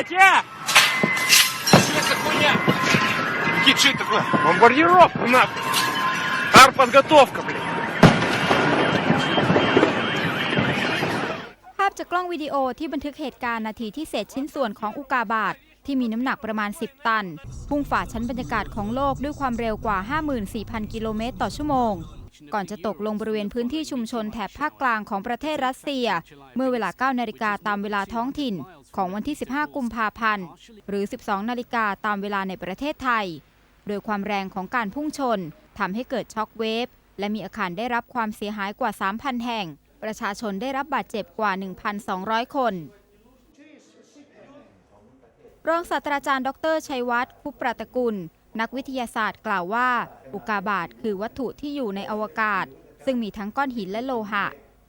Блять, а! Что это хуйня? Кит, что это такое? Бомбардировка, нахуй! Артподготовка, блядь! ภาพจากกล้องวิดีโอที่บันทึกเหตุการณ์นาทีที่เศษชิ้นส่วนของอุกกาบาตที่มีน้ำหนักประมาณ 10 ตัน พุ่งฝ่าชั้นบรรยากาศของโลกด้วยความเร็วกว่า 54,000 กิโลเมตรต่อชั่วโมง ก่อนจะตกลงบริเวณพื้นที่ชุมชนแถบภาคกลางของประเทศรัสเซีย เมื่อเวลา 9 นาฬิกาตามเวลาท้องถิ่นของวันที่ 15 กุมภาพันธ์ หรือ 12 นาฬิกาตามเวลาในประเทศไทย โดยความแรงของการพุ่งชนทำให้เกิดช็อคเวฟ และมีอาคารได้รับความเสียหายกว่า 3,000 แห่ง ประชาชนได้รับบาดเจ็บกว่า 1,200 คนรองศาสตราจารย์ ดร ชัยวัฒน์คุปประตระกุล นักวิทยาศาสตร์กล่าวว่า อุกกาบาตคือวัตถุที่อยู่ในอวกาศ ซึ่งมีทั้งก้อนหินและโลหะ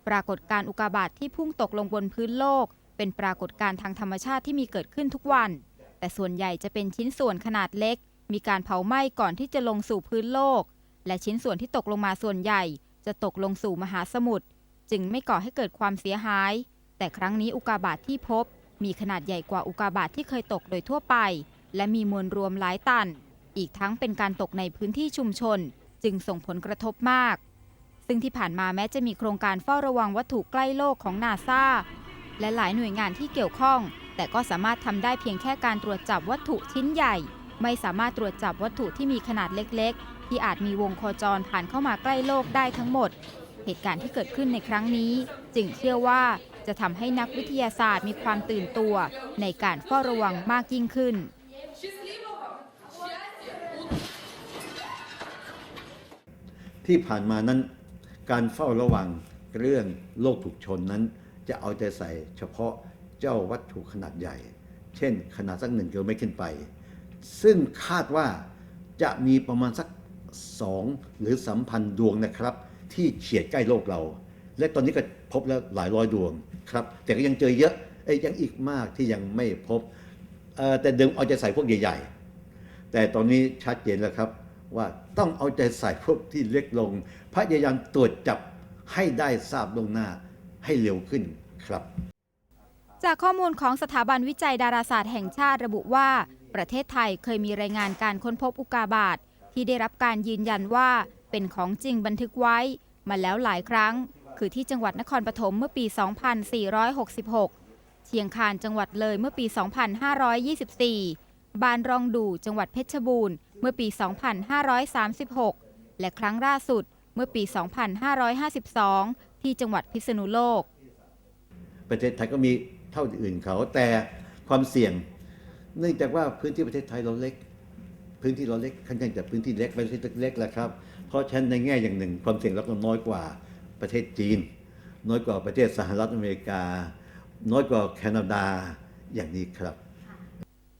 ปรากฏการอุกกาบาตที่พุ่งตกลงบนพื้นโลก เป็นปรากฏการณ์ทางธรรมชาติที่มีเกิดขึ้นทุกวัน แต่ส่วนใหญ่จะเป็นชิ้นส่วนขนาดเล็ก มีการเผาไหม้ก่อนที่จะลงสู่พื้นโลก และชิ้นส่วนที่ตกลงมาส่วนใหญ่ จะตกลงสู่มหาสมุทรจึงไม่ก่อให้เกิดความเสียหาย แต่ครั้งนี้อุกกาบาตที่พบ มีขนาดใหญ่กว่าอุกกาบาตที่เคยตกโดยทั่วไป และมีมวลรวมหลายตัน อีกทั้งเป็นการตกในพื้นที่ชุมชน จึงส่งผลกระทบมาก ซึ่งที่ผ่านมาแม้จะมีโครงการเฝ้าระวังวัตถุใกล้โลกของนาซาและหลายหน่วยงานที่เกี่ยวข้อง แต่ก็สามารถทำได้เพียงแค่การตรวจจับวัตถุชิ้นใหญ่ ไม่สามารถตรวจจับวัตถุที่มีขนาดเล็ก ๆ ที่อาจมีวงโคจรผ่านเข้ามาใกล้โลกได้ทั้งหมด เหตุการณ์ที่เกิดขึ้นในครั้งนี้ จึงเชื่อว่าจะทำให้นักวิทยาศาสตร์มีความตื่นตัว ในการเฝ้าระวังมากยิ่งขึ้น ที่ผ่านมานั้น การเฝ้าระวังเรื่องโลกถูกชนนั้น จะเอาใจใส่เฉพาะเจ้าวัตถุขนาดใหญ่ เช่น ขนาดสักหนึ่งกิโลเมตรขึ้นไป ซึ่งคาดว่าจะมีประมาณสัก2หรือสัมพันธ์ดวงนะครับ ที่เฉียดใกล้โลกเรา และตอนนี้ก็พบแล้วหลายร้อยดวงครับ แต่ก็ยังเจอเยอะเอ้ยยังอีกมากที่ยังไม่พบแต่เดิมเอาใจใส่พวกใหญ่ ๆ แต่ตอนนี้ชัดเจนแล้วครับ ว่าต้องเอาใจใส่พวกที่เล็กลง พยายามตรวจจับให้ได้ทราบลงหน้าให้เร็วขึ้นครับ จากข้อมูลของสถาบันวิจัยดาราศาสตร์แห่งชาติระบุว่า ประเทศไทยเคยมีรายงานการค้นพบอุกาบาตที่ได้รับการยืนยันว่าเป็นของจริงบันทึกไว้มาแล้วหลายครั้ง คือที่จังหวัดนครปฐมเมื่อปี 2466 เชียงคานจังหวัดเลยเมื่อปี 2524 บานรองดูจังหวัดเพชรบูรณ์ เมื่อปี 2536 และครั้งล่าสุดเมื่อปี 2552 ที่จังหวัดพิษณุโลก ประเทศไทยก็มีเท่าอื่นเขา แต่ความเสี่ยง เนื่องจากว่าพื้นที่ประเทศไทยเราเล็ก พื้นที่เราเล็กค่อนข้างจะพื้นที่เล็กประเทศเล็กแหละครับ เพราะฉะนั้นในแง่อย่างหนึ่ง ความเสี่ยงเราก็น้อยกว่าประเทศจีน น้อยกว่าประเทศสหรัฐอเมริกา น้อยกว่าแคนาดาอย่างนี้ครับ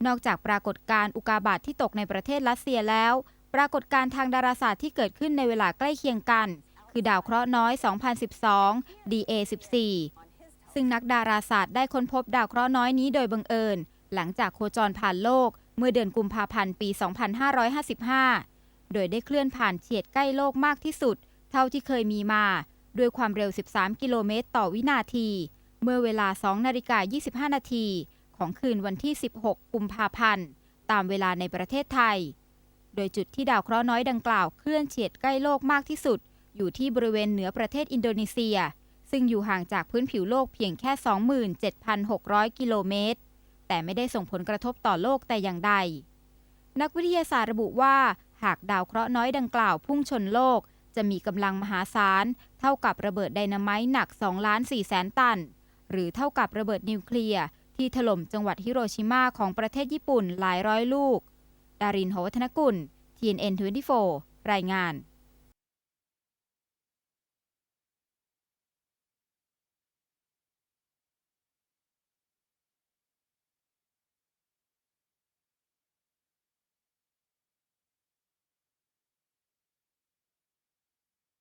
นอกจากปรากฏการณ์อุกาบาตที่ตกในประเทศรัสเซียแล้ว ปรากฏการณ์ทางดาราศาสตร์ที่เกิดขึ้นในเวลาใกล้เคียงกัน คือดาวเคราะห์น้อย 2012 DA14 ซึ่งนักดาราศาสตร์ได้ค้นพบดาวเคราะห์น้อยนี้โดยบังเอิญ หลังจากโคจรผ่านโลก เมื่อเดือนกุมภาพันธ์ปี 2555 โดยได้เคลื่อนผ่านเฉียดใกล้โลกมากที่สุด เท่าที่เคยมีมา ด้วยความเร็ว 13 กิโลเมตรต่อวินาที เมื่อเวลา 2 นาฬิกา 25 นาที ของคืนวันที่ 16 กุมภาพันธ์ ตามเวลาในประเทศไทย โดยจุดที่ดาวเคราะห์น้อยดังกล่าวเคลื่อนเฉียดใกล้โลกมากที่สุด อยู่ที่บริเวณเหนือประเทศอินโดนีเซีย ซึ่งอยู่ห่างจากพื้นผิวโลกเพียงแค่ 27,600 กิโลเมตร แต่ไม่ได้ส่งผลกระทบต่อโลกแต่อย่างใด นักวิทยาศาสตร์ระบุว่าหากดาวเคราะห์น้อยดังกล่าวพุ่งชนโลก จะมีกำลังมหาศาล เท่ากับระเบิดไดนาไมต์หนัก2ล้าน4แสนตัน หรือเท่ากับระเบิดนิวเคลียร์ ที่ถล่มจังหวัดฮิโรชิมาของประเทศญี่ปุ่นหลายร้อยลูก ดารินโหวัฒนกุล TNN 24 รายงาน